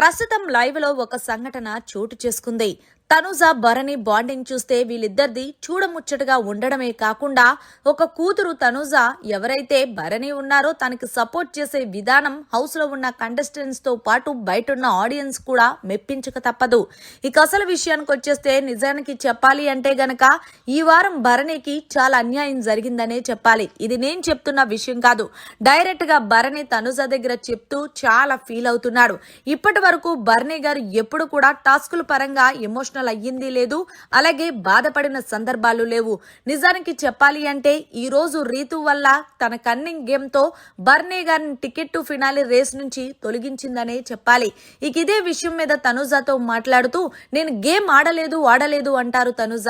ప్రస్తుతం లైవ్లో ఒక సంఘటన చోటు చేసుకుంది. తనుజ భరణి బాండింగ్ చూస్తే వీళ్ళిద్దరిది చూడముచ్చటగా ఉండడమే కాకుండా ఒక కూతురు తనుజ ఎవరైతే భరణి ఉన్నారో తనకి సపోర్ట్ చేసే విధానం హౌస్లో ఉన్న కంటెస్టెంట్స్తో పాటు బయట ఉన్న ఆడియన్స్ కూడా మెప్పించక తప్పదు. ఇక అసలు విషయానికి వచ్చేస్తే నిజానికి చెప్పాలి అంటే గనక ఈ వారం భరణికి చాలా అన్యాయం జరిగిందనే చెప్పాలి. ఇది నేను చెప్తున్న విషయం కాదు. డైరెక్ట్గా భరణి తనుజ దగ్గర చెప్తూ చాలా ఫీల్ అవుతున్నాడు. ఇప్పటి వరకు భరణి గారు ఎప్పుడు కూడా టాస్కుల పరంగా ఎమోషనల్ అయ్యింది లేదు. అలాగే బాధపడిన సందర్భాలు లేవు. నిజానికి చెప్పాలి అంటే ఈ రోజు రీతు వల్ల తన కన్నింగ్ గేమ్తో బర్నే గారిని టికెట్ టు ఫినాలి రేస్ నుంచి తొలగించిందనే చెప్పాలి. ఇక ఇదే విషయం మీద తనుజాతో మాట్లాడుతూ నేను గేమ్ ఆడలేదు ఆడలేదు అంటారు తనుజ.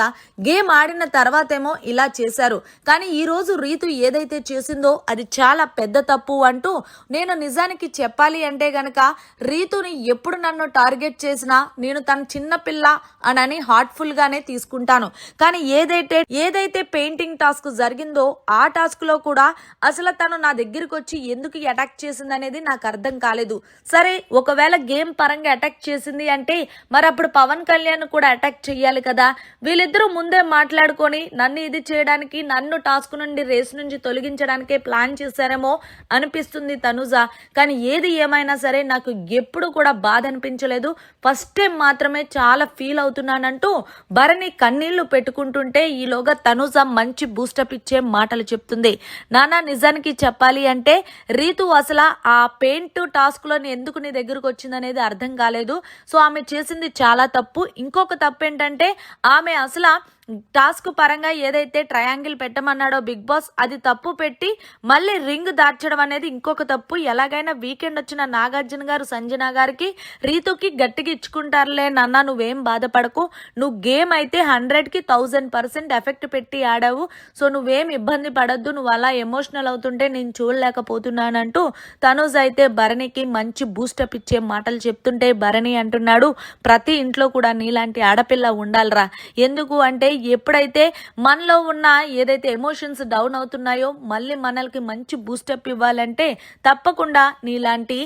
గేమ్ ఆడిన తర్వాతేమో ఇలా చేశారు. కానీ ఈ రోజు రీతు ఏదైతే చేసిందో అది చాలా పెద్ద తప్పు అంటూ నేను నిజానికి చెప్పాలి అంటే గనక రీతుని ఎప్పుడు నన్ను టార్గెట్ చేసినా నేను తన చిన్నపిల్ల అనని హార్ట్ఫుల్గానే తీసుకుంటాను. కానీ ఏదైతే ఏదైతే పెయింటింగ్ టాస్క్ జరిగిందో ఆ టాస్క్లో కూడా అసలు తను నా దగ్గరికి వచ్చి ఎందుకు అటాక్ చేసింది అనేది నాకు అర్థం కాలేదు. సరే ఒకవేళ గేమ్ పరంగా అటాక్ చేసింది అంటే మరి అప్పుడు పవన్ కళ్యాణ్ కూడా అటాక్ చేయాలి కదా. వీళ్ళిద్దరూ ముందే మాట్లాడుకొని నన్ను ఇది చేయడానికి నన్ను టాస్క్ నుండి రేస్ నుంచి తొలగించడానికే ప్లాన్ చేశారేమో అనిపిస్తుంది తనుజ. కానీ ఏది ఏమైనా సరే నాకు ఎప్పుడు కూడా బాధ అనిపించలేదు. ఫస్ట్ టైం మాత్రమే చాలా ఫీల్ అవుతుంది అవుతున్నానంటూ భరణి కన్నీళ్ళు పెట్టుకుంటుంటే ఈలోగా తనుజ మంచి బూస్టప్ ఇచ్చే మాటలు చెప్తుంది. నానా నిజానికి చెప్పాలి అంటే రీతు అసలు ఆ పెయింట్ టాస్క్లోని ఎందుకు నీ దగ్గరకు వచ్చిందనేది అర్థం కాలేదు. సో ఆమె చేసింది చాలా తప్పు. ఇంకొక తప్పు ఏంటంటే ఆమె అసలు టాస్క్ పరంగా ఏదైతే ట్రయాంగిల్ పెట్టమన్నాడో బిగ్ బాస్ అది తప్పు పెట్టి మళ్ళీ రింగ్ దార్చడం అనేది ఇంకొక తప్పు. ఎలాగైనా వీకెండ్ వచ్చిన నాగార్జున గారు సంజన గారికి రీతుకి గట్టిగా ఇచ్చుకుంటారులే నాన్న నువ్వేం బాధపడకు. నువ్వు గేమ్ అయితే హండ్రెడ్కి థౌజండ్ పర్సెంట్ ఎఫెక్ట్ పెట్టి ఆడావు. సో నువ్వేం ఇబ్బంది పడద్దు నువ్వు అలా ఎమోషనల్ అవుతుంటే నేను చూడలేకపోతున్నానంటూ తనుజ్ అయితే భరణికి మంచి బూస్టప్ ఇచ్చే మాటలు చెప్తుంటే భరణి అంటున్నాడు ప్రతి ఇంట్లో కూడా నీలాంటి ఆడపిల్ల ఉండాలిరా. ఎందుకు అంటే ఎప్పుడైతే మనలో ఉన్న ఏదైతే ఎమోషన్స్ డౌన్ అవుతున్నాయో మళ్ళీ మనల్కి మంచి బూస్టప్ ఇవ్వాలంటే తప్పకుండా నీలాంటి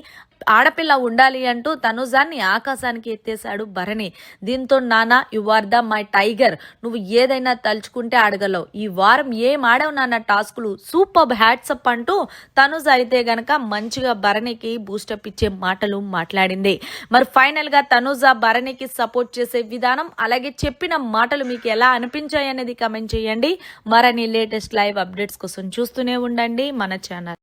ఆడపిల్ల ఉండాలి అంటూ తనుజాన్ని ఆకాశానికి ఎత్తేశాడు భరణి. దీంతో నానా you are the my tiger నువ్వు ఏదైనా తలుచుకుంటే అడగలవు. ఈ వారం ఏం ఆడవు నాన్న టాస్కులు? సూపర్ హ్యాట్సప్ అంటూ తనుజ అయితే గనక మంచిగా భరణికి బూస్టప్ ఇచ్చే మాటలు మాట్లాడింది. మరి ఫైనల్గా తనుజ భరణికి సపోర్ట్ చేసే విధానం అలాగే చెప్పిన మాటలు మీకు ఎలా అనిపించాయి అనేది కమెంట్ చేయండి. మరిన్ని లేటెస్ట్ లైవ్ అప్డేట్స్ కోసం చూస్తూనే ఉండండి మన ఛానల్